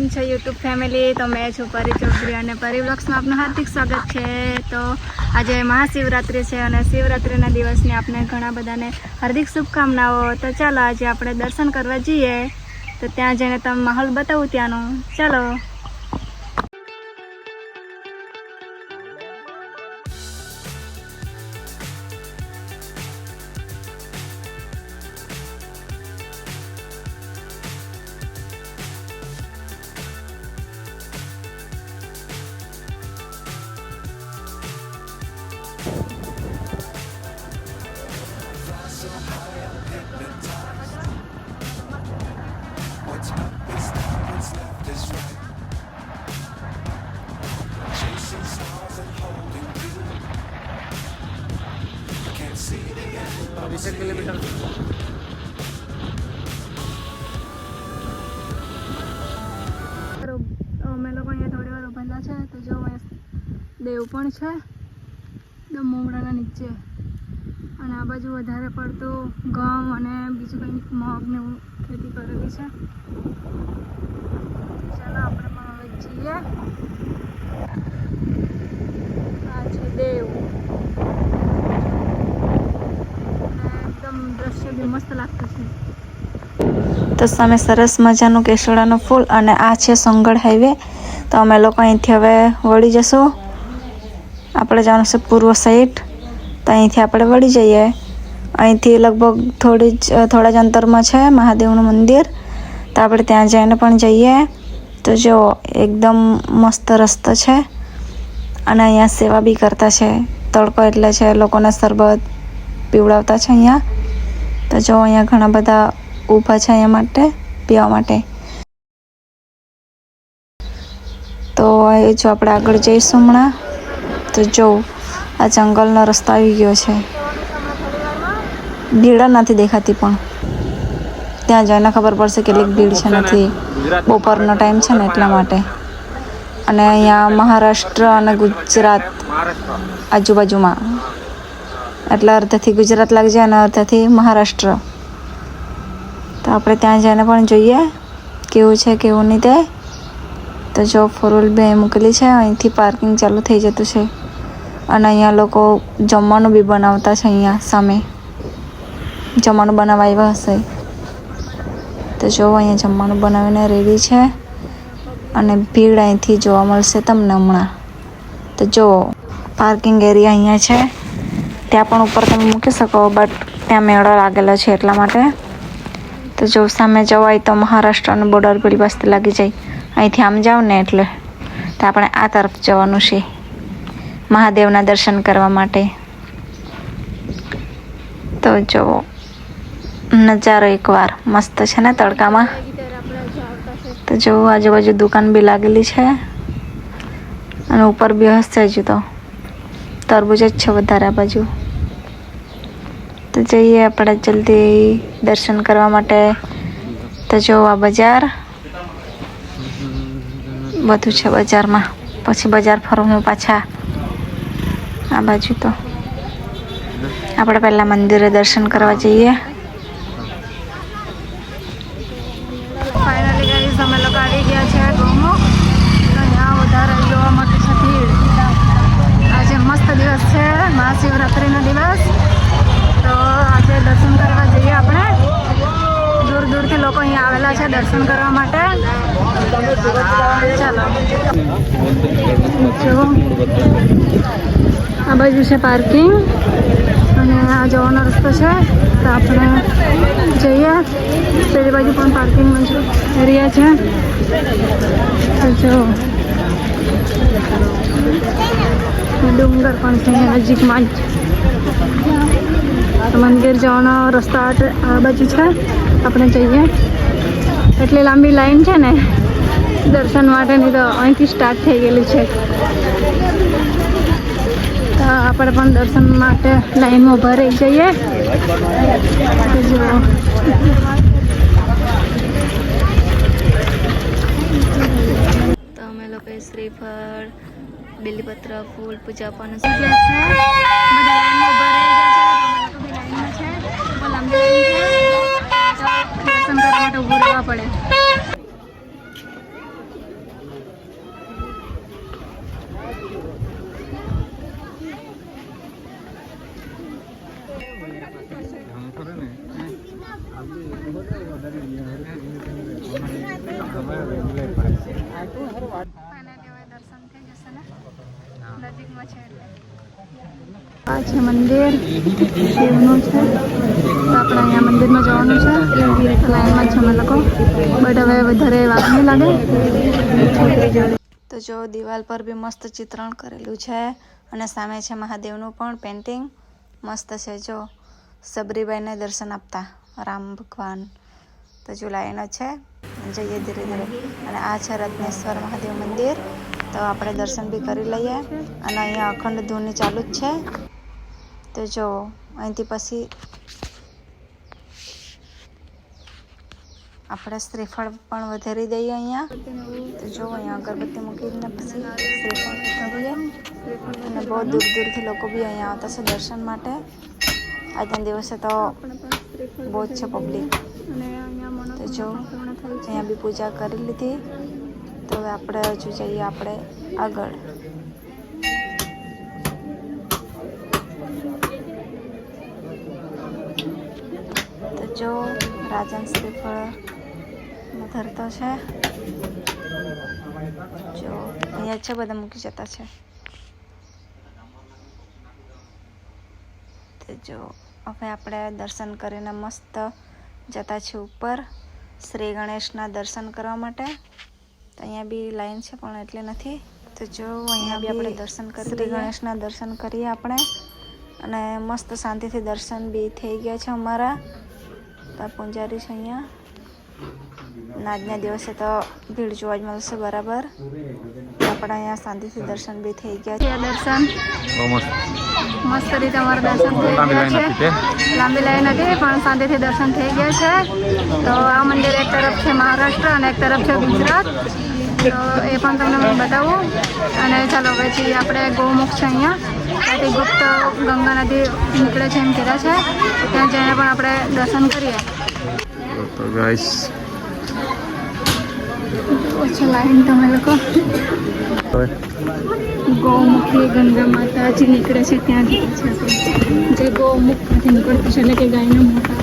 કેમ છો YouTube family. તો મેં છું પરી ચૌધરી અને પરિવ્લોક્સમાં આપનું હાર્દિક સ્વાગત છે. તો આજે મહાશિવરાત્રિ છે અને શિવરાત્રિના દિવસની આપણે ઘણા બધાને હાર્દિક શુભકામનાઓ. તો ચાલો આજે આપણે દર્શન કરવા જઈએ. તો ત્યાં જઈને તમે માહોલ બતાવું ત્યાંનું. ચાલો. અમે લોકો અહીંયા થોડી વાર ઉભેલા છે, તો જો દેવ પણ છે એકદમ મોમડાના નીચે. અને આ બાજુ વધારે પડતું ઘઉં અને બીજું કંઈ મગ ને ખેતી કરેલી છે. ચાલો, આપણે પણ જઈએ. આ છે દેવ અને એકદમ તો સામે સરસ મજાનું કેસોડાનું ફૂલ અને આ છે સંગળ હાઈવે તો અમે લોકો અહીંથી હવે વળી જશું. આપણે જવાનું છે પૂર્વ સાઈડ તો અહીંથી આપણે વળી જઈએ. અહીંથી લગભગ થોડી જ, થોડા જ અંતરમાં છે મહાદેવનું મંદિર. તો આપણે ત્યાં જઈને પણ જઈએ. તો જો, એકદમ મસ્ત રસ્તો છે. અને અહીંયા સેવા બી કરતા છે. તડકો એટલે છે, લોકોને શરબત પીવડાવતા છે અહીંયા. તો જો અહીંયા ઘણા બધા ઊભા છે અહીંયા માટે પીવા માટે. તો એ જો આપણે આગળ જઈશું હમણાં તો જો આ જંગલનો રસ્તો આવી ગયો છે. ભીડ નથી દેખાતી પણ. ત્યાં જઈને ખબર પડશે કેટલીક ભીડ છે નથી. બપોરનો ટાઈમ છે ને એટલા માટે. અને અહીંયા મહારાષ્ટ્ર અને ગુજરાત આજુબાજુમાં. એટલે અર્ધથી ગુજરાત લાગી જાય અને અર્ધથી મહારાષ્ટ્ર. તો આપણે ત્યાં જઈને પણ જોઈએ કેવું છે, કેવું નહીં તે. તો જો ફોર વ્હીલ બે મૂકેલી છે, અહીંથી પાર્કિંગ ચાલુ થઈ જતું છે. અને અહીંયા લોકો જમવાનું બી બનાવતા છે અહીંયા સામે. જમવાનું બનાવવા આવ્યા હશે. તો જો અહીંયા જમવાનું બનાવીને રેડી છે. અને ભીડ અહીંથી જોવા મળશે તમને હમણાં. તો જો પાર્કિંગ એરિયા અહીંયા છે. ત્યાં પણ ઉપર તમે મૂકી શકો બટ ત્યાં મેળો લાગેલો છે એટલા માટે. તો જો સામે જવાય તો મહારાષ્ટ્રનું બોર્ડર પેલી પાસે લાગી જાય. અહીંથી આમ જાઓ ને એટલે. તો આપણે આ તરફ જવાનું છે, મહાદેવના દર્શન કરવા માટે. તો જો, નજારો એકવાર મસ્ત છે ને તડકામાં. તો જો આજુબાજુ દુકાન બી લાગેલી છે. અને ઉપર બી હશે હજુ તો. તરબૂજ જ છે વધારે આ બાજુ. જઈએ આપણે જલ્દી દર્શન કરવા માટે. તો જો આ બજાર. બધું છે બજારમાં. પછી બજાર ફરવું પાછા આ બાજુ તો. આપણે પહેલાં મંદિરે દર્શન કરવા જઈએ ફાઇનલી ગાઈઝ અમે લોકો આવી ગયા છે ગૌમુખ અહીંયા વધારે જોવા માટે છે ભીડ આજે મસ્ત દિવસ છે મહાશિવરાત્રિનો દિવસ તો આજે દર્શન કરવા જઈએ આપણે દૂર દૂરથી લોકો અહીંયા આવેલા છે દર્શન કરવા માટે. ચાલો. આ બાજુ છે પાર્કિંગ અને આ જવાનો રસ્તો છે. તો આપણે જઈએ. પેલી બાજુ પણ પાર્કિંગ એરિયા છે. જો. ડુંગર પણ છે નજીકમાં જ. મંદિર જવાનો રસ્તો આ બાજુ છે. આપણે જઈએ. એટલી લાંબી લાઈન છે ને, દર્શન માટેની તો અહીંથી સ્ટાર્ટ થઈ ગયેલી છે. તો આપણે પણ દર્શન માટે લાઈનમાં ઊભા રહી જઈએ. તો અમે લોકોએ શ્રીફળ, બિલીપત્ર, ફૂલ પૂજા બધા લાઈનમાં છે. લાઈનમાં છે. લાંબી લાઈન છે. દર્શન કરવા માટે ઉભું રહેવા પડે. દર્શન થઈ જશે ને? નજીકમાં છે એટલે. આ છે મંદિર. શિવનું છે. તો આપણે અહીંયા મંદિરમાં જવાનું છે. લાઈનમાં છે અમે લોકો. બટ હવે વધારે વાર નહીં લાગે. તો જો, દિવાલ પર બી મસ્ત ચિત્રણ કરેલું છે. અને સામે છે મહાદેવનું પણ પેન્ટિંગ મસ્ત છે, જો. સબરીબાઈને દર્શન આપતા. રામ ભગવાન. તો જો લાઈનો છે. જઈએ ધીરે ધીરે. અને આ છે રત્નેશ્વર મહાદેવ મંદિર. તો આપણે દર્શન બી કરી લઈએ. અને અહીંયા અખંડ ધૂની ચાલુ જ છે. તો જો, અહીંથી પછી આપણે શ્રીફળ પણ વધારી દઈએ અહીંયા. તો જો, અહીંયા અગરબત્તી મૂકીને પછી શ્રીફળ કરીએ. અને બહુ દૂર દૂરથી લોકો બી અહીંયા આવતા છે દર્શન માટે. આજના દિવસે તો બહુ જ છે પબ્લિક તો જો, અહીંયા બી પૂજા કરી લીધી. તો હવે આપણે હજુ જઈએ આપણે આગળ. તો જો, રાજન શ્રીફળ ધરતો છે. જો, અહીંયા છે, બધા મૂકી જતા છે. તો જો, હવે આપણે દર્શન કરીને મસ્ત જતા છીએ ઉપર શ્રી ગણેશના દર્શન કરવા માટે. તો અહીંયા બી લાઈન છે પણ એટલે નથી. તો જો અહીંયા બી આપણે દર્શન કરી શ્રી ગણેશના દર્શન કરીએ આપણે. અને મસ્ત શાંતિથી દર્શન બી થઈ ગયા છે અમારા. તો પૂંજારી છે અહીંયા. આજના દિવસે તો ભીડ જોવા જ મળશે બરાબર. આપણે અહીંયા શાંતિથી દર્શન બી થઈ ગયા છે. દર્શન. મસ્ત. રીતે અમારા દર્શન થઈ ગયું છે. લાંબી લાઈન હતી પણ શાંતિથી દર્શન થઈ ગયા છે. તો આ મંદિર એક તરફ છે મહારાષ્ટ્ર અને એક તરફ છે ગુજરાત. તો એ પણ તમને હું બતાવું. અને ચાલો પછી આપણે ગૌમુખ છે અહીંયા. ત્યાંથી ગુપ્ત ગંગા નદી નીકળે છે એમ કીધા છે. ત્યાં જઈને પણ આપણે દર્શન કરીએ. તો ગાઈસ ઓછો લાઈન તમે લોકો. ગૌમુખી ગંગા માતાજી નીકળે છે ત્યાં જઈએ છે. જે ગૌમુખમાંથી નીકળતું છે, એટલે કે ગાયના મોટા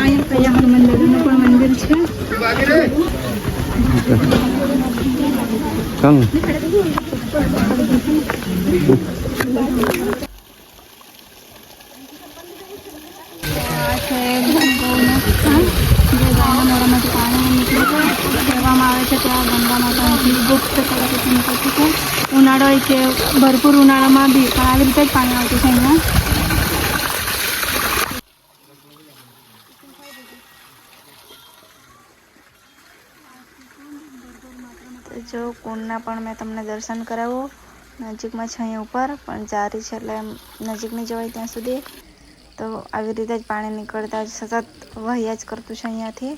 અહીંયા મંદિરનું પણ મંદિર છે. કંગ. છે જે ગાયના પાણી નીકળે છે કહેવામાં આવે છે કે આ ગંગા માતાથી ગુપ્ત તરીકે નીકળતું છે ઉનાળો હોય કે ભરપૂર ઉનાળામાં બી પણ આવી રીતે જ પાણી આવતું છે અહીંયા જો કુંડના પણ મેં તમને દર્શન કરાવ્યું. નજીકમાં છે અહીં ઉપર, પણ જારી છે એટલે નજીકની જવાય ત્યાં સુધી. તો આવી રીતે જ પાણી નીકળતા જ સતત વહ્યા જ કરતું છે અહીંયાથી.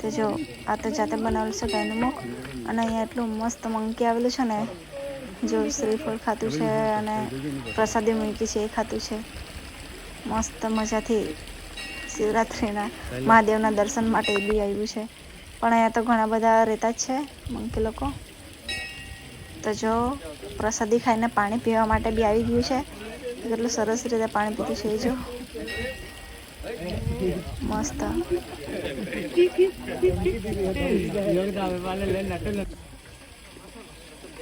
તો જો, આ તો જાતે બનાવેલું છે ગાયનું મુખ. અને અહીંયા એટલું મસ્ત મંકી આવેલું છે ને, જો શ્રીફળ ખાતું છે અને પ્રસાદી મૂકી છે એ ખાતું છે. મસ્ત મજાથી શિવરાત્રિના મહાદેવના દર્શન માટે બી આવ્યું છે. પણ અહીંયા તો ઘણા બધા રહેતા જ છે મંકી લોકો. તો જો, પ્રસાદી ખાઈને પાણી પીવા માટે બી આવી ગયું છે. કેટલું સરસ રીતે પાણી પીતું છે એ જો. મસ્ત.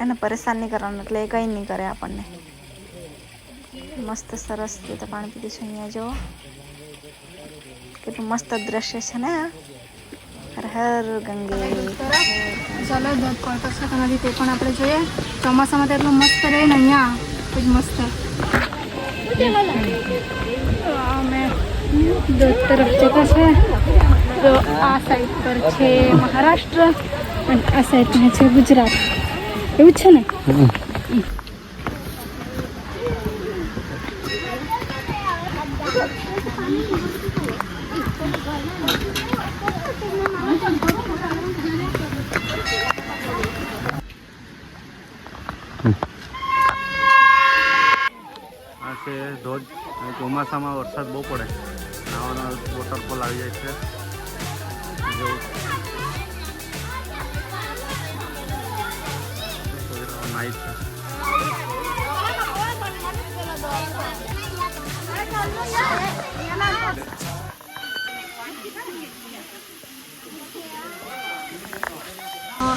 એને પરેશાન નહીં કરવાનું, એટલે એ કંઈ નહીં કરે આપણને. મસ્ત સરસ રીતે પાણી પીધું છે અહીંયા જો કેટલું મસ્ત દ્રશ્ય છે ને. હર હર ગંગે. ચાલો ધોધ કોલકાતા નદી તે પણ આપણે જોઈએ. ચોમાસામાં તો એટલું મસ્ત રહે ને અહીંયા. ખૂબ મસ્ત. ધોધ તરફ જતા છે. તો આ સાઈડ પર છે મહારાષ્ટ્ર અને આ સાઈડ પર છે ગુજરાત. એવું છે ને? છે ધોધ ચોમાસામાં વરસાદ બહુ પડે. નાવાનો વોટરફોલ આવી જાય છે. જો નાઈટ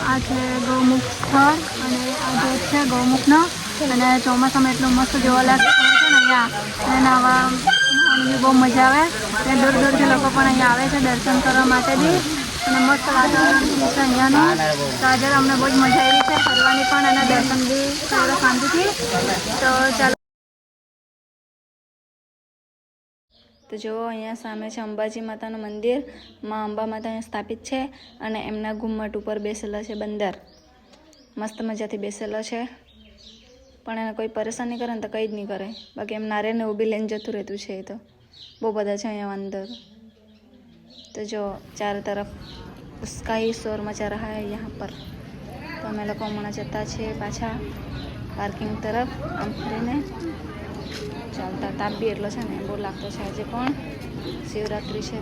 આ છે ગૌમુખ સ્થળ અને આ ગેટ છે ગૌમુખનો, અને ચોમાસામાં એટલું મસ્ત જોવા સ્થળ અહીંયા અને આવા બહુ મજા આવે. અને દૂર દૂરથી લોકો પણ અહીંયા આવે છે દર્શન કરવા માટે બી અને મસ્ત વાતાવરણ અહીંયાનું તો અમને બહુ જ મજા આવી છે ફરવાની પણ અને દર્શન બી કરવા શાંતિથી. તો ચાલો. તો જુઓ, અહીંયા સામે છે અંબાજી માતાનું મંદિર. માં અંબા માતા અહીંયા સ્થાપિત છે અને એમના ઘુમ્મટ ઉપર બેસેલો છે બંદર. મસ્ત મજાથી બેસેલો છે. પણ એને કોઈ પરેશાન નહીં કરે ને તો કંઈ જ નહીં કરે બાકી એમ નારેને ઊભી લઈને જતું રહેતું છે એ તો બહુ બધા છે અહીંયા અંદર તો જો ચારો તરફ उसका ही शोर मचा रहा है यहाँ पर તો અમે લોકો હમણાં જતા છીએ પાછા પાર્કિંગ તરફ આમ ફરીને ચાલતા તાપ બી એટલો છે ને બહુ લાગતો છે આજે પણ શિવરાત્રિ છે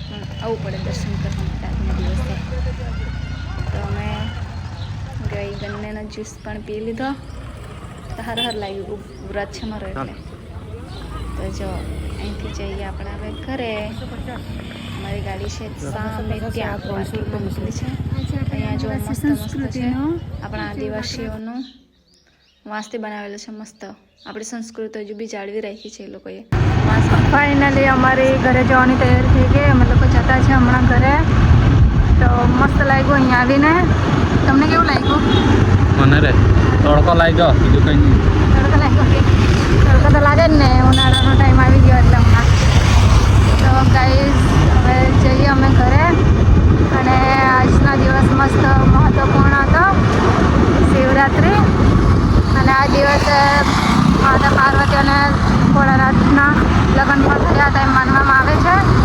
પણ આવવું પડે દર્શન કરવા માટે આજના દિવસે તો અમે ગઈ ગન્નેનો જ્યુસ પણ પી લીધો તો હર હર લાગ્યું વ્રત છે મારો એટલે. તો જો અહીંથી જઈએ આપણે હવે ઘરે. અમારી ગાડી છે સામે ત્યાં પાર્કિંગમાં મૂકેલી છે. અહીંયા જો મસ્ત મસ્ત છે. આપણા આદિવાસીઓનું વાંસથી બનાવેલું છે મસ્ત. આપણી સંસ્કૃતિ હજુ બી જાળવી રાખી છે એ લોકોએ. વાંસ ફાઇનલી અમારી ઘરે જવાની તૈયારી થઈ ગઈ. અમે લોકો જતા છે હમણાં ઘરે. તો મસ્ત લાગ્યું અહીંયા આવીને. તમને કેવું લાગ્યું? મને રે. તડકો લાગ્યો. બીજું કંઈ નહીં. લાગે જ ને, ઉનાળાનો ટાઈમ આવી ગયો એટલે હમણાં. તો ગાઈઝ હવે જઈએ અમે ઘરે. અને આજનો દિવસ મસ્ત મહત્ત્વપૂર્ણ હતો. શિવરાત્રિ. અને આ દિવસે માતા પાર્વતી અને ભોળાનાથના લગ્ન પણ થયા હતા એમ માનવામાં આવે છે.